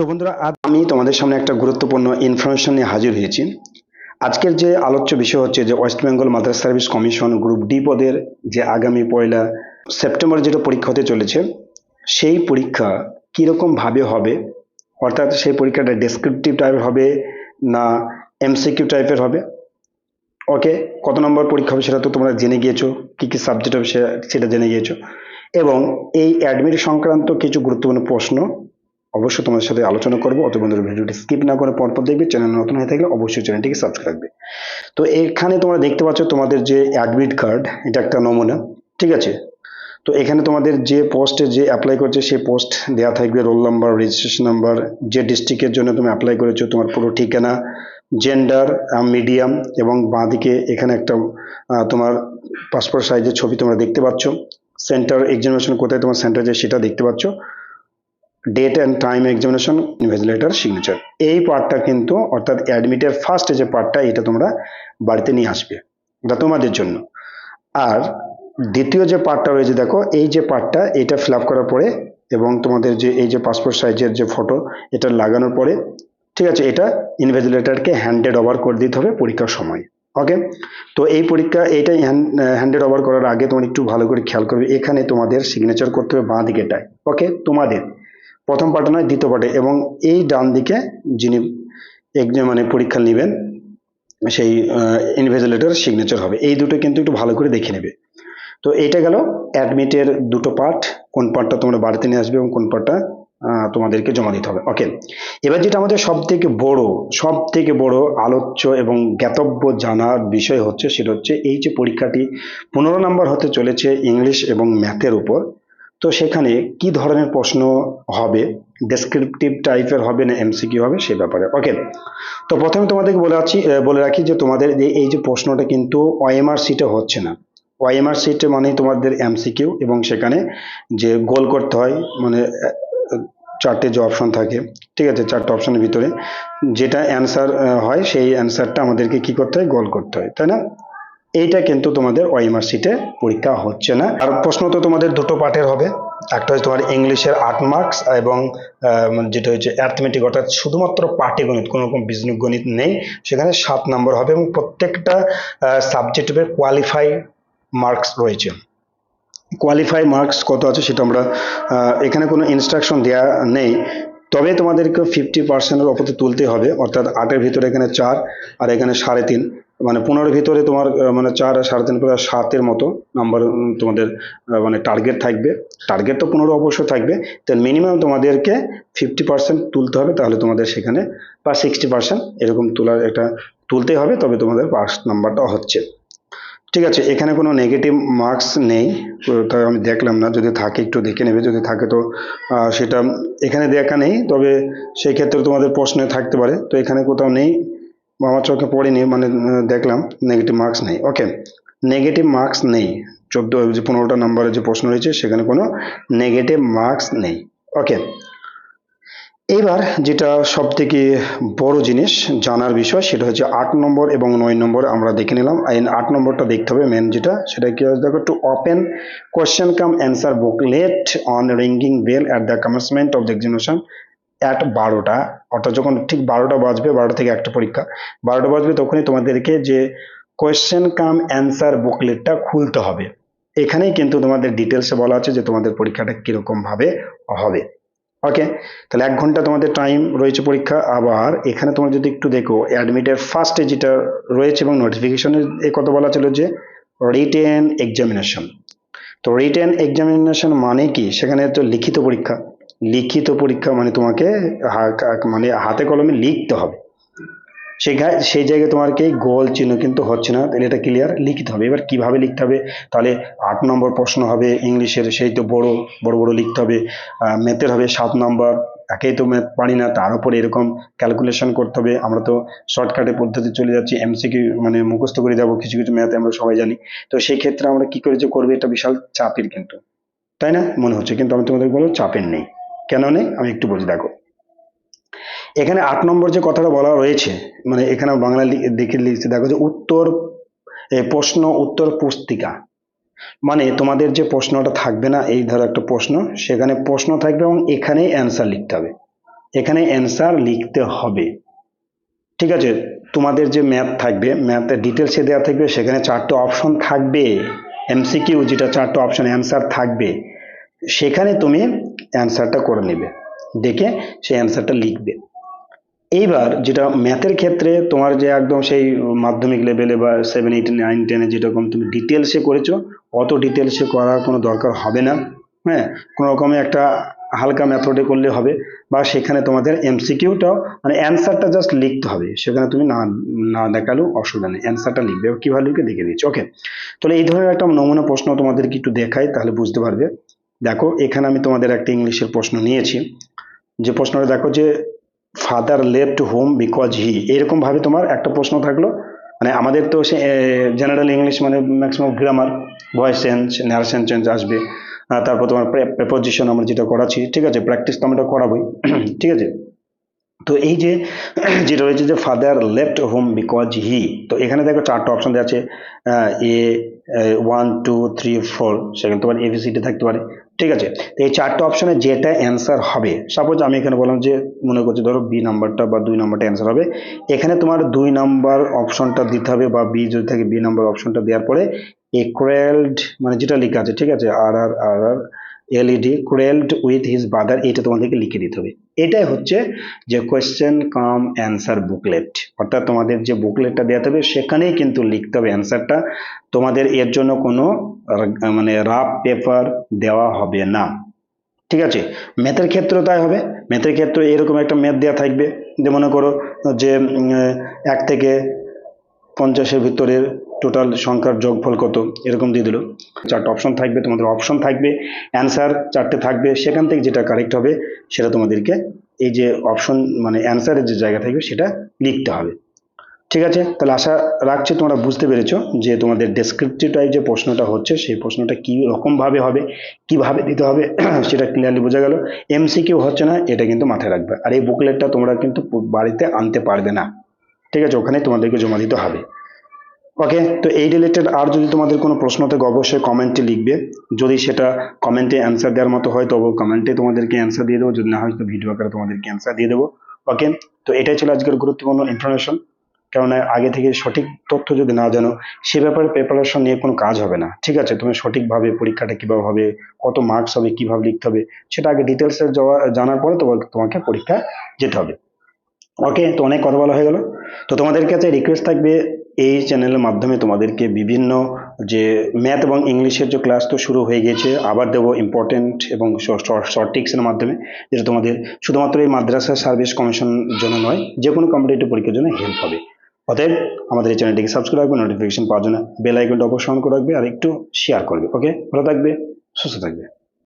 তো বন্ধুরা, আজ আমি তোমাদের সামনে একটা গুরুত্বপূর্ণ ইনফরমেশন নিয়ে হাজির হয়েছি। আজকের যে আলোচ্য বিষয় হচ্ছে যে West Bengal Madrasah service commission group D পদের যে আগামী পয়লা সেপ্টেম্বর যেটা পরীক্ষা হতে চলেছে, সেই পরীক্ষা কীরকম ভাবে হবে? অর্থাৎ সেই পরীক্ষাটা ডেসক্রিপটিভ টাইপের হবে না এমসিকিউ টাইপের হবে? ওকে কত নম্বর পরীক্ষা হবে সেটা তো তোমরা জেনে গিয়েছো, কি কি সাবজেক্ট হবে সেটা জেনে গিয়েছো। এবং এই অ্যাডমিট সংক্রান্ত কিছু গুরুত্বপূর্ণ প্রশ্ন অবশ্যই তোমাদের সাথে আলোচনা করব অত বন্ধুরা ভিডিওটি স্কিপ না করে পরপর দেখবে চ্যানেল নতুন হয়ে থাকলে অবশ্যই চ্যানেলটিকে সাবস্ক্রাইব তো এখানে তোমরা দেখতে পাচ্ছ তোমাদের যে অ্যাডমিট কার্ড এটা একটা নমুনা, ঠিক আছে? তো এখানে তোমাদের যে পোস্টে যে অ্যাপ্লাই করছে, সেই পোস্ট দেওয়া থাকবে রোল নাম্বার রেজিস্ট্রেশন নাম্বার যে ডিস্ট্রিক্টের জন্য তুমি অ্যাপ্লাই করেছ, তোমার পুরো ঠিকানা জেন্ডার মিডিয়াম এবং বাঁদিকে এখানে একটা তোমার পাসপোর্ট সাইজের ছবি তোমরা দেখতে পাচ্ছ। সেন্টার এক্সামিনেশন কোথায় তোমার সেন্টার যে সেটা দেখতে পাচ্ছ। Date and time examination invigilator signature এই পার্টটা কিন্তু, অর্থাৎ অ্যাডমিটের ফার্স্ট যে পার্টটা এটা তোমরা বাড়িতে নিয়ে আসবে। এটা তোমাদের জন্য। আর দ্বিতীয় যে পার্টটা রয়েছে, দেখো, এই যে পার্টটা এটা ফিল করার পরে এবং তোমাদের যে, এই যে পাসপোর্ট সাইজের যে ফটো এটা লাগানোর পরে, ঠিক আছে, এটা ইনভেজিলেটারকে হ্যান্ডেড ওভার করে দিতে হবে পরীক্ষার সময়। ওকে তো এই পরীক্ষা, এইটাই হ্যান্ডেড ওভার করার আগে তোমার একটু ভালো করে খেয়াল করবে। এখানে তোমাদের সিগনেচার করতে হবে বাঁ দিকেটায়। ওকে তোমাদের। প্রথম পার্টে নয়, দ্বিতীয় পার্টে এবং এই ডান দিকে যিনি এক্সাম মানে পরীক্ষা নেবেন, সেই ইনভেজিলেটর সিগনেচার হবে। এই দুটো কিন্তু একটু ভালো করে দেখে নেবে। তো এইটা গেল অ্যাডমিটের দুটো পার্ট কোন পার্টটা তোমরা বাড়িতে নিয়ে আসবে এবং কোন পার্টটা তোমাদেরকে জমা দিতে হবে। ওকে এবার যেটা আমাদের সব থেকে বড় সব থেকে বড় আলোচ্য এবং জ্ঞাতব্য জানার বিষয় হচ্ছে, সেটা হচ্ছে এই যে পরীক্ষাটি পনেরো নম্বর হতে চলেছে ইংলিশ এবং ম্যাথের উপর। তো সেখানে কি ধরনের প্রশ্ন হবে? ডেসক্রিপটিভ টাইপের হবে না এমসিকিউ হবে? সে ব্যাপারে। ওকে তো প্রথমে তোমাদেরকে বলে আছি বলে রাখি যে তোমাদের যে- এই যে প্রশ্নটা কিন্তু ওএমআর সিটে হচ্ছে না। ওএমআর সিটে মানে তোমাদের এমসিকিউ এবং সেখানে যে গোল করতে হয় মানে চারটে যে অপশন থাকে, ঠিক আছে, চারটে অপশনের ভিতরে, যেটা অ্যান্সার হয়, সেই অ্যান্সারটা আমাদেরকে কি করতে হয়? গোল করতে হয়, তাই না? এইটা কিন্তু তোমাদের ওএমআর সিটে পরীক্ষা হচ্ছে না। আর প্রশ্ন তো তোমাদের দুটো পার্টের হবে। একটা হচ্ছে তোমার ইংলিশের আট মার্কস এবং যেটা হচ্ছে অ্যাথমেটিক অর্থাৎ শুধুমাত্র পাটিগণিত কোনো রকম গণিত নেই। সেখানে সাত নম্বর হবে এবং প্রত্যেকটা সাবজেক্টের কোয়ালিফাই মার্কস রয়েছে। কোয়ালিফাই মার্কস কত আছে সেটা আমরা এখানে কোনো ইনস্ট্রাকশন দেওয়া নেই। তবে তোমাদেরকে ফিফটি পার্সেন্টের ওপরে তুলতে হবে, অর্থাৎ আটের ভিতরে এখানে চার, আর এখানে সাড়ে তিন। মানে পনেরোর ভিতরে তোমার মানে চার সাড়ে তিন করে সাতের মতো নাম্বার তোমাদের মানে টার্গেট থাকবে। টার্গেট তো পনেরো অবশ্য থাকবে। তো মিনিমাম তোমাদেরকে ফিফটি পার্সেন্ট তুলতে হবে, তাহলে তোমাদের সেখানে বা সিক্সটি পার্সেন্ট এরকম তোলার একটা তুলতে হবে, তবে তোমাদের পাস নাম্বারটা হচ্ছে। ঠিক আছে, এখানে কোনো নেগেটিভ মার্কস নেই তাই আমি দেখলাম না, যদি থাকে একটু দেখে নেবে, যদি থাকে তো সেটা এখানে দেখা নেই, তবে সেই ক্ষেত্রে তোমাদের প্রশ্নে থাকতে পারে। তো এখানে কোথাও নেই আমার চোখে পড়িনি মানে দেখলাম নেগেটিভ মার্কস নেই। ওকে নেগেটিভ মার্কস নেই। চোদ্দ যে পনেরোটা নাম্বারের যে প্রশ্ন রয়েছে, সেখানে কোনো নেগেটিভ মার্কস নেই। ওকে এইবার যেটা সব থেকে বড় জিনিস জানার বিষয়, সেটা হচ্ছে আট নম্বর এবং নয় নম্বর আমরা দেখে নিলাম। আট নম্বরটা দেখতে হবে মেন যেটা, সেটা কি আছে? দেখো to open question cum answer booklet on ringing bell at the commencement of the examination at বারোটা, অর্থাৎ যখন ঠিক বারোটা বাজবে, বারোটা থেকে একটা পরীক্ষা, বারোটা বাজবে তখনই তোমাদেরকে যে কোয়েশ্চেন কাম অ্যান্সার বুকলেটটা খুলতে হবে। এখানেই কিন্তু তোমাদের ডিটেলসে বলা আছে যে তোমাদের পরীক্ষাটা কীরকম ভাবে হবে। ওকে তাহলে এক ঘণ্টা তোমাদের টাইম রয়েছে পরীক্ষা। আবার এখানে তোমরা যদি একটু দেখো অ্যাডমিটের ফার্স্টে যেটা রয়েছে এবং নোটিফিকেশনের এ কথা বলা ছিল যে রিটেন এক্সামিনেশন তো রিটেন এক্সামিনেশন মানে কি? সেখানে তো লিখিত পরীক্ষা। লিখিত পরীক্ষা মানে তোমাকে মানে হাতে কলমে লিখতে হবে। সেখানে সেই জায়গায় তোমার কি গোল চিহ্ন কিন্তু হচ্ছে না, তাহলে এটা ক্লিয়ার লিখতে হবে। এবার কীভাবে লিখতে হবে? তাহলে আট নম্বর প্রশ্ন হবে ইংলিশের, সেই তো বড় বড় বড় লিখতে হবে। ম্যাথের হবে সাত নম্বর। একেই তো ম্যাথ পারি না, তার উপরে এরকম ক্যালকুলেশন করতে হবে। আমরা তো শর্টকাটে পদ্ধতি চলে যাচ্ছি এমসিকিউ মানে মুখস্থ করে যাব, কিছু কিছু ম্যাথ আমরা সবাই জানি। তো সেই ক্ষেত্রে আমরা কি করে যে করবে, এটা বিশাল চাপের কিন্তু। তাই না? মনে হচ্ছে, কিন্তু আমি তোমাদের বলব, চাপের নেই। কেন নেই? আমি একটু বলছি দেখো। এখানে আট নম্বর যে কথাটা বলা রয়েছে মানে এখানে বাংলা দেখে লিখছে, দেখো যে উত্তর প্রশ্ন উত্তর পুস্তিকা। মানে তোমাদের যে প্রশ্নটা থাকবে না, এই ধরো একটা প্রশ্ন, সেখানে প্রশ্ন থাকবে এবং এখানেই অ্যান্সার লিখতে হবে। এখানে অ্যান্সার লিখতে হবে। ঠিক আছে? তোমাদের যে ম্যাথ থাকবে ম্যাথের ডিটেলসে দেওয়া থাকবে, সেখানে চারটে অপশন থাকবে। এমসিকিউ যেটা চারটে অপশন অ্যান্সার থাকবে। সেখানে তুমি অ্যান্সারটা করে নেবে। দেখে সেই অ্যান্সারটা লিখবে। এইবার যেটা ম্যাথের ক্ষেত্রে তোমার যে একদম সেই মাধ্যমিক লেভেলে বা সেভেন এইট নাইন টেনে যেরকম তুমি ডিটেলসে করেছ, অত ডিটেলসে করার কোনো দরকার হবে না। হ্যাঁ কোনো রকমে একটা হালকা মেথডে করলে হবে বা সেখানে তোমাদের এমসিকিউটাও মানে অ্যান্সারটা জাস্ট লিখতে হবে। সেখানে তুমি না না দেখালেও অসুবিধা নেই। অ্যান্সারটা লিখবে। কীভাবে লিখবে দেখে দিচ্ছি ওকে তাহলে এই ধরনের একটা নমুনা প্রশ্ন তোমাদেরকে একটু দেখাই, তাহলে বুঝতে পারবে। দেখো, এখানে আমি তোমাদের একটা ইংলিশের প্রশ্ন নিয়েছি। যে প্রশ্নটা দেখো যে father left home because he এরকম ভাবে তোমার একটা প্রশ্ন থাকল। মানে আমাদের তো সে জেনারেল ইংলিশ মানে maximum grammar voice change narration change আসবে। তারপর তোমার প্রেপোজিশন আমরা যেটা করাচ্ছি, ঠিক আছে? প্র্যাকটিস তো আমরা করাবোই, ঠিক আছে? তো এই যে, যেটা রয়েছে যে father left home because he তো এখানে দেখো চারটা অপশন দেওয়া আছে। এ ওয়ান টু থ্রি ফোর সেখানে তোমার এবিসিডি থাকতে পারে। ঠিক আছে? তো এই চারটা অপশনে যেটা অ্যান্সার হবে সাপোজ আমি এখানে বললাম যে, মনে করছি ধরো বি নাম্বারটা বা দুই নাম্বারটা অ্যান্সার হবে। এখানে তোমার দুই নাম্বার অপশনটা দিতে হবে বা বি যদি থাকে বি নাম্বার অপশনটা দেওয়ার পরে একুয়ালড মানে যেটা লেখা আছে, ঠিক আছে? আর আর আর আর LED quarrelled with his brother এটা তোমাদেরকে লিখে দিতে হবে। এটাই হচ্ছে যে কোয়েশ্চেন কাম অ্যান্সার বুকলেট অর্থাৎ তোমাদের যে বুকলেটটা দেওয়া হবে সেখানেই কিন্তু লিখতে হবে অ্যান্সারটা তোমাদের এর জন্য কোনো মানে রাফ পেপার দেওয়া হবে না। ঠিক আছে? ম্যাথের ক্ষেত্রেও তাই হবে। ম্যাথের ক্ষেত্রে এরকম একটা ম্যাথ দেওয়া থাকবে। যে মনে করো যে এক থেকে পঞ্চাশের ভিতরের টোটাল সংখ্যার যোগফল কত? এরকম দিয়ে দিল। চারটে অপশন থাকবে, তোমাদের অপশন থাকবে অ্যান্সার চারটে থাকবে, সেখান থেকে যেটা কারেক্ট হবে, সেটা তোমাদেরকে এই যে অপশন মানে অ্যান্সারের যে জায়গা থাকবে, সেটা লিখতে হবে। ঠিক আছে? তাহলে আশা রাখছি তোমরা বুঝতে পেরেছ যে তোমাদের ডেসক্রিপটিভ টাইপ যে প্রশ্নটা হচ্ছে, সেই প্রশ্নটা কী রকমভাবে হবে, কীভাবে দিতে হবে, সেটা ক্লিয়ারলি বোঝা গেল। এমসিকিউ হচ্ছে না, এটা কিন্তু মাথায় রাখবে। আর এই বুকলেটটা তোমরা কিন্তু বাড়িতে আনতে পারবে না। ঠিক আছে? ওখানে তোমাদেরকে জমা দিতে হবে। ওকে তো এই রিলেটেড আর যদি তোমাদের কোনো প্রশ্ন থাকে অবশ্যই কমেন্টে লিখবে। যদি সেটা কমেন্টে অ্যান্সার দেওয়ার মতো হয় তবে কমেন্টে তোমাদেরকে অ্যান্সার দিয়ে দেবো। যদি না হয়, তো ভিডিও আকারে তোমাদেরকে অ্যান্সার দিয়ে দেবো। ওকে তো এটাই ছিল আজকের গুরুত্বপূর্ণ ইনফরমেশন কেননা আগে থেকে সঠিক তথ্য যদি না জানো, সে ব্যাপারে প্রিপারেশন নিয়ে কোনো কাজ হবে না। ঠিক আছে, তুমি সঠিকভাবে পরীক্ষাটা কীভাবে হবে, কত মার্কস হবে, কীভাবে লিখতে হবে, সেটা আগে ডিটেলসে জানার পরে তোমাকে পরীক্ষা যেতে হবে। ওকে তো অনেক কথা বলা হয়ে গেল। তো তোমাদের কাছে রিকোয়েস্ট থাকবে এই চ্যানেলের মাধ্যমে তোমাদেরকে বিভিন্ন যে ম্যাথ এবং ইংলিশের যে ক্লাস তো শুরু হয়ে গেছে আবার দেবো ইম্পর্টেন্ট এবং শর্ট টিক্সের মাধ্যমে, যেটা তোমাদের শুধুমাত্র এই মাদ্রাসা সার্ভিস কমিশন জন্য নয় যে কোনো কম্পিটিটিভ পরীক্ষার জন্য হেল্প হবে। অতএব আমাদের এই চ্যানেলটিকে সাবস্ক্রাইব করবে নোটিফিকেশন পাওয়ার জন্য বেল আইকনটা অবশ্যই করে রাখবে, আর একটু শেয়ার করবে ওকে ভালো থাকবে, সুস্থ থাকবে।